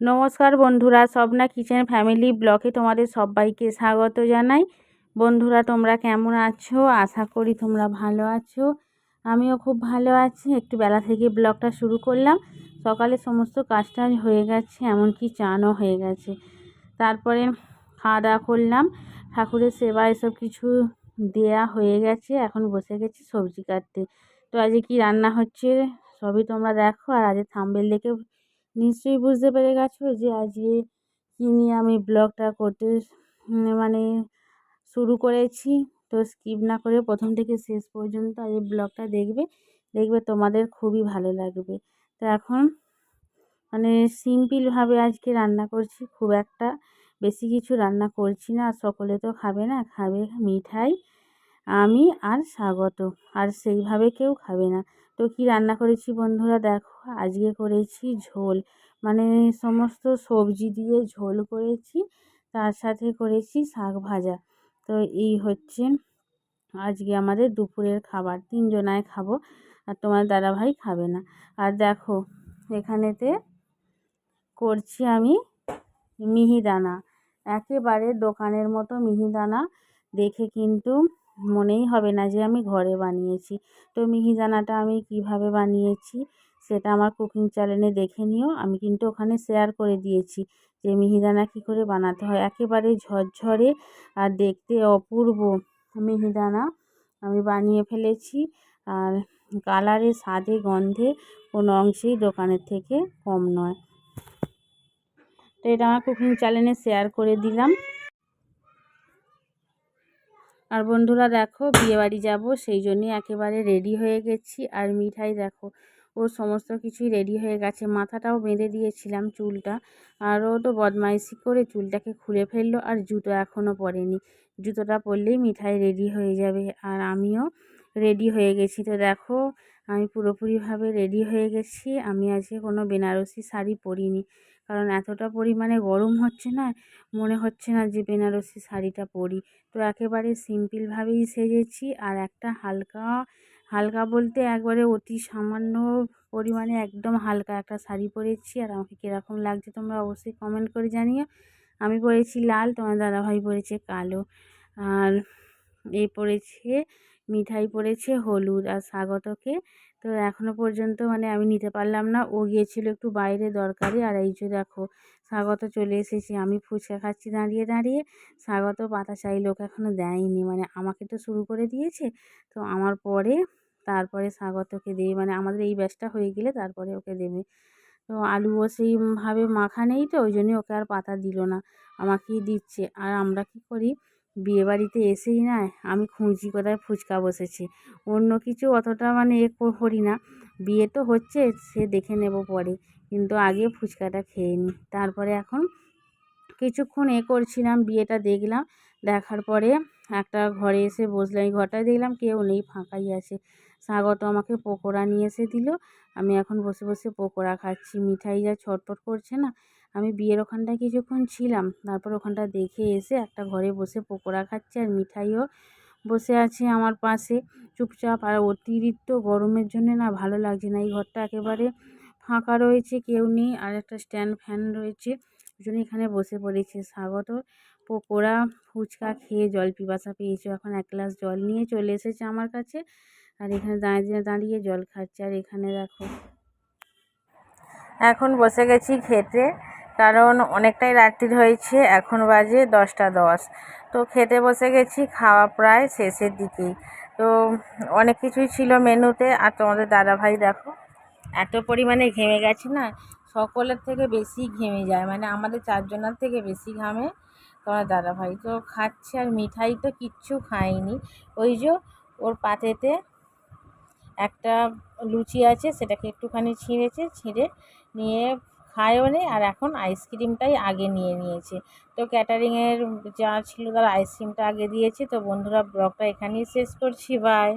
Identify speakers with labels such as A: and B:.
A: নমস্কার বন্ধুরা, Swapna kitchen family ব্লকে তোমাদের সবাইকে স্বাগত জানাই। বন্ধুরা, তোমরা কেমন আছো? আশা করি তোমরা ভালো আছো। আমিও খুব ভালো আছি। একটু বেলা থেকে ব্লগটা শুরু করলাম। সকালে সমস্ত কাজটাজ হয়ে গেছে, এমনকি চানও হয়ে গেছে। তারপরে খাওয়া দাওয়া করলাম। ঠাকুরের সেবা, এসব কিছু দেয়া হয়ে গেছে। এখন বসে গেছি সবজি কাটতে। তো আজকে কি রান্না হচ্ছে? সবই তোমরা দেখো। আর আজকে থাম্বেল দেখে নিশ্চয়ই বুঝতে পেরে গেছো যে আজকে কী নিয়ে আমি ব্লগটা করতে মানে শুরু করেছি। তো স্কিপ না করে প্রথম থেকে শেষ পর্যন্ত এই ব্লগটা দেখবে। দেখবে তোমাদের খুবই ভালো লাগবে। তো এখন মানে সিম্পলভাবে আজকে রান্না করছি, খুব একটা বেশি কিছু রান্না করছি না। আর সকলে তো খাবে না, খাবে মিঠাই, আমি আর স্বাগত। আর সেইভাবে কেউ খাবে না। তো কী রান্না করেছি বন্ধুরা? দেখো, আজকে করেছি ঝোল। মানে সমস্ত সবজি দিয়ে ঝোল করেছি, তার সাথে করেছি শাক ভাজা। তো এই হচ্ছে আজকে আমাদের দুপুরের খাবার। তিনজনায় খাব, আর তোমার দাদাভাই খাবে না। আর দেখো, এখানেতে করছি আমি মিহিদানা। একেবারে দোকানের মতো মিহিদানা, দেখে কিন্তু মনেই হবে না যে আমি ঘরে বানিয়েছি। তো মিহিদানাটা আমি কীভাবে বানিয়েছি সেটা আমার কুকিং চ্যানেলে দেখে নিও। আমি কিন্তু ওখানে শেয়ার করে দিয়েছি যে মিহিদানা কী করে বানাতে হয়। একেবারে ঝরঝরে আর দেখতে অপূর্ব মিহিদানা আমি বানিয়ে ফেলেছি। আর কালারে, স্বাদে, গন্ধে কোনো অংশেই দোকানের থেকে কম নয়। তো এটা আমার কুকিং চ্যানেলে শেয়ার করে দিলাম। আর বন্ধুরা দেখো, বিয়েবাড়ি যাব, সেই জন্যই একেবারে রেডি হয়ে গেছি। আর মিঠাই দেখো, ও সমস্ত কিছুই রেডি হয়ে গেছে। মাথাটাও বেঁধে দিয়েছিলাম চুলটা। আর ও তো বদমাইশি করে চুলটাকে খুলে ফেলল, আর জুতো এখনও পরেনি। জুতোটা পরলেই মিঠাই রেডি হয়ে যাবে। আর আমিও রেডি হয়ে গেছি। তো দেখো, আমি পুরোপুরিভাবে রেডি হয়ে গেছি। আমি আজকে কোনো বেনারসি শাড়ি পরিনি। কারণ এতটা পরিমাণে গরম হচ্ছে না, মনে হচ্ছে না যে বেনারসি শাড়িটা পরি। তো একেবারে সিম্পলভাবেই সেজেছি আর একটা হালকা হালকা বলতে একবারে অতি সামান্য পরিমাণে একদম হালকা একটা শাড়ি পরেছি। আর আমাকে কীরকম লাগছে তোমরা অবশ্যই কমেন্ট করে জানিও। আমি পরেছি লাল, তোমার দাদাভাই পরেছে কালো। আর এ পড়েছে, মিঠাই পড়েছে, হলুদ আর স্বাগতকে। তো এখনও পর্যন্ত মানে আমি নিতে পারলাম না। ও গিয়েছিল একটু বাইরে দরকারে আর এই যে দেখো, স্বাগত চলে এসেছে। আমি ফুচকা খাচ্ছি দাঁড়িয়ে দাঁড়িয়ে। স্বাগত পাতা চাইলে ওকে এখনও দেয়নি। মানে আমাকে তো শুরু করে দিয়েছে। তো আমার পরে, তারপরে স্বাগতকে দেবে। মানে আমাদের এই ব্যাচটা হয়ে গেলে তারপরে ওকে দেবে। তো আলুও সেইভাবে মাখা নেই তো, ওই জন্যই ওকে আর পাতা দিল না। আমাকেই দিচ্ছে। আর আমরা কী করি? বিয়েবাড়িতে এসেই না আমি খুঁজি কোথায় ফুচকা বসেছে। অন্য কিছু অতটা মানে এ করি না। বিয়ে তো হচ্ছে, সে দেখে নেব পরে। কিন্তু আগে ফুচকাটা খেয়ে নিই। তারপরে এখন কিছুক্ষণ এ করছিলাম, বিয়েটা দেখলাম। দেখার পরে একটা ঘরে এসে বসলাম এই ঘরটায় দেখলাম কেউ নেই, ফাঁকাই আছে। স্বাগত আমাকে পকোড়া নিয়ে এসে দিল। আমি এখন বসে বসে পকোড়া খাচ্ছি। মিঠাই যা ছটফট করছে না। আমি বিয়ের ওখানটায় কিছুক্ষণ ছিলাম। তারপর ওখানটা দেখে এসে একটা ঘরে বসে পকোড়া খাচ্ছি আর মিঠাইও বসে আছে আমার পাশে। চুপচাপ আর অতিরিক্ত গরমের জন্যে না ভালো লাগছে না। এই ঘরটা একেবারে ফাঁকা রয়েছে, কেউ নেই আর একটা স্ট্যান্ড ফ্যান রয়েছে। জন্য এখানে বসে পড়েছে। স্বাগত। পকোড়া, ফুচকা খেয়ে জল পিপাসা পেয়েছে। এখন এক গ্লাস জল নিয়ে চলে এসেছে আমার কাছে আর এখানে দাঁড়িয়ে দাঁড়িয়ে জল খাচ্ছে। আর এখানে দেখো, এখন বসে গেছি খেতে। কারণ অনেকটাই রাত্রির হয়েছে, এখন বাজে দশটা দশ। তো খেতে বসে গেছি, খাওয়া প্রায় শেষের দিকেই। তো অনেক কিছুই ছিল মেনুতে, আর তোমাদের দাদাভাই দেখো, এত পরিমাণে ঘেমে গেছে না, সকলের থেকে বেশি ঘেমে যায় মানে আমাদের চারজনের থেকে বেশি ঘামে তোমার দাদাভাই। তো খাচ্ছে আর মিঠাই তো কিচ্ছু খায়নি, ওই যে ওর পাতেতে একটা লুচি আছে, সেটাকে একটুখানি ছিঁড়েছে, ছিঁড়ে নিয়ে খায়ও নি আর এখন আইসক্রিমটাই আগে নিয়ে নিয়েছে। তো ক্যাটারিংয়ের যা ছিল তারা আইসক্রিমটা আগে দিয়েছে। তো বন্ধুরা, ব্লগটা এখানেই শেষ করছি। বাই